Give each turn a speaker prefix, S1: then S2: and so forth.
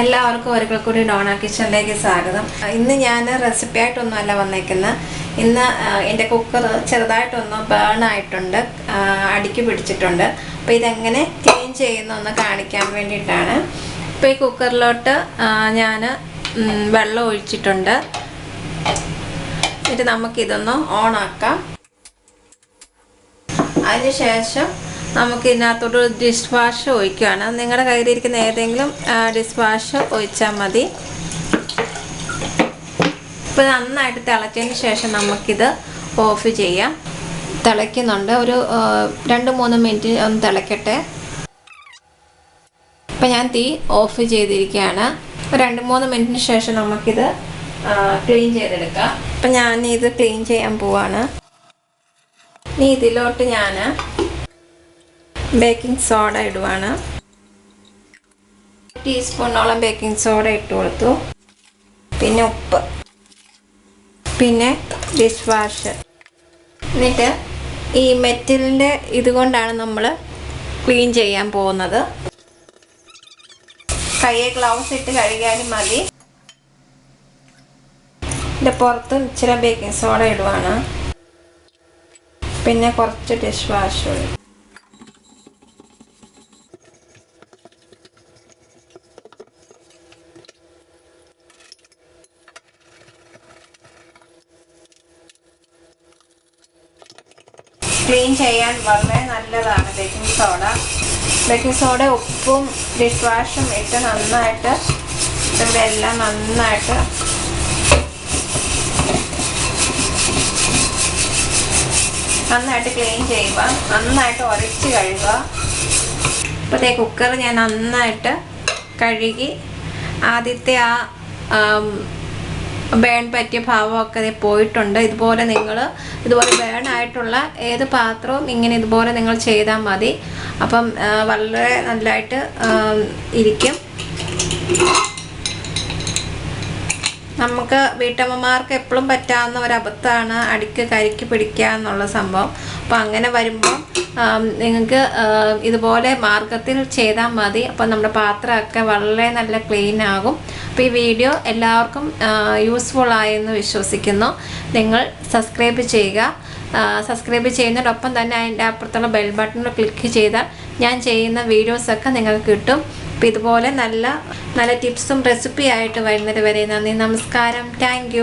S1: എല്ലാവർക്കും ഒരിക്കൽ കൂടി ഡോണ കിച്ചണിലേക്ക് സ്വാഗതം. ഇന്ന് ഞാൻ റെസിപ്പി ആയിട്ടൊന്നുമല്ല വന്നേക്കുന്നത് ഇന്ന് എന്റെ കുക്കർ ചെറുതായിട്ടൊന്ന് ബേൺ ആയിട്ടുണ്ട്. അടിക്ക് പിടിച്ചിട്ടുണ്ട്. അപ്പോൾ ഇതെങ്ങനെ ക്ലീൻ ചെയ്യുന്നൊന്ന് കാണിക്കാൻ വേണ്ടിയിട്ടാണ്. ഇപ്പോൾ ഈ കുക്കറിലോട്ട് ഞാൻ വെള്ളം ഒഴിച്ചിട്ടുണ്ട്. എന്നിട്ട് നമുക്കിതൊന്ന് ഓണാക്കാം അതിനുശേഷം നമുക്ക് ഇതിനകത്തോട്ട് ഡിഷ് വാഷ് ഒഴിക്കുകയാണ് നിങ്ങളുടെ കയ്യിലിരിക്കുന്ന ഏതെങ്കിലും ഡിഷ് വാഷ് ഒഴിച്ചാൽ മതി. ഇപ്പോൾ നന്നായിട്ട് തിളച്ചതിന് ശേഷം നമുക്കിത് ഓഫ് ചെയ്യാം. തിളയ്ക്കുന്നുണ്ട്. ഒരു രണ്ട് മൂന്ന് മിനിറ്റ് ഒന്ന് തിളയ്ക്കട്ടെ. ഇപ്പം ഞാൻ തീ ഓഫ് ചെയ്തിരിക്കുകയാണ്. രണ്ട് മൂന്ന് മിനിറ്റിന് ശേഷം നമുക്കിത് ക്ലീൻ ചെയ്തെടുക്കാം. അപ്പം ഞാൻ ഇത് ക്ലീൻ ചെയ്യാൻ പോവാണ്. ഇനി ഇതിലോട്ട് ഞാൻ ബേക്കിംഗ് സോഡ ഇടുവാണ്. ടീസ്പൂണോളം ബേക്കിംഗ് സോഡ ഇട്ട് കൊടുത്തു. പിന്നെ ഉപ്പ്. പിന്നെ ഡിഷ് വാഷ് എന്നിട്ട് ഈ മെറ്റലിന്റെ ഇതുകൊണ്ടാണ് നമ്മൾ ക്ലീൻ ചെയ്യാൻ പോകുന്നത്. കയ്യെ ഗ്ലൗസ് ഇട്ട് കഴുകിയാലും മതി. ഇതിന്റെ പുറത്ത് ഇച്ചിരി ബേക്കിംഗ് സോഡ ഇടുവാണ്. പിന്നെ കുറച്ച് ഡിഷ് വാഷ് ക്ലീൻ ചെയ്യാൻ വളരെ നല്ലതാണ് ബേക്കിംഗ് സോഡ. ബേക്കിംഗ് സോഡ ഉപ്പും ഡിഷ് വാഷും ഇട്ട് നന്നായിട്ട് ഇവിടെ എല്ലാം നന്നായിട്ട് നന്നായിട്ട് ക്ലീൻ ചെയ്യുക. നന്നായിട്ട് ഉരച്ച് കഴുകുക. ഇപ്പോഴത്തെ കുക്കർ ഞാൻ നന്നായിട്ട് കഴുകി ആദ്യത്തെ ആ ബേൺ പറ്റിയ ഭാവമൊക്കെ പോയിട്ടുണ്ട്. ഇതുപോലെ നിങ്ങൾ ഇതുപോലെ ബേൺ ആയിട്ടുള്ള ഏത് പാത്രവും ഇങ്ങനെ ഇതുപോലെ നിങ്ങൾ ചെയ്താൽ മതി. അപ്പം വളരെ നല്ലതായിട്ട് ഇരിക്കും. നമുക്ക് വീട്ടമ്മമാർക്ക് എപ്പോഴും പറ്റാവുന്ന ഒരു അബദ്ധമാണ് അടിക്ക് കരിക്ക് പിടിക്കുക എന്നുള്ള സംഭവം. അപ്പം അങ്ങനെ വരുമ്പോൾ നിങ്ങൾക്ക് ഇതുപോലെ മാർഗത്തിൽ ചെയ്താൽ മതി. അപ്പം നമ്മുടെ പാത്രമൊക്കെ വളരെ നല്ല ക്ലീൻ ആകും. അപ്പോൾ ഈ വീഡിയോ എല്ലാവർക്കും യൂസ്ഫുൾ ആയെന്ന് വിശ്വസിക്കുന്നു. നിങ്ങൾ സബ്സ്ക്രൈബ് ചെയ്യുക. സബ്സ്ക്രൈബ് ചെയ്യുന്നതിനൊപ്പം തന്നെ അതിന്റെ അപ്പുറത്തുള്ള ബെൽ ബട്ടണിൽ ക്ലിക്ക് ചെയ്താൽ ഞാൻ ചെയ്യുന്ന വീഡിയോസൊക്കെ നിങ്ങൾക്ക് കിട്ടും. അപ്പോൾ ഇതുപോലെ നല്ല നല്ല ടിപ്സും റെസിപ്പി ആയിട്ട് വരുന്നത് വരെ നന്ദി നമസ്കാരം. താങ്ക്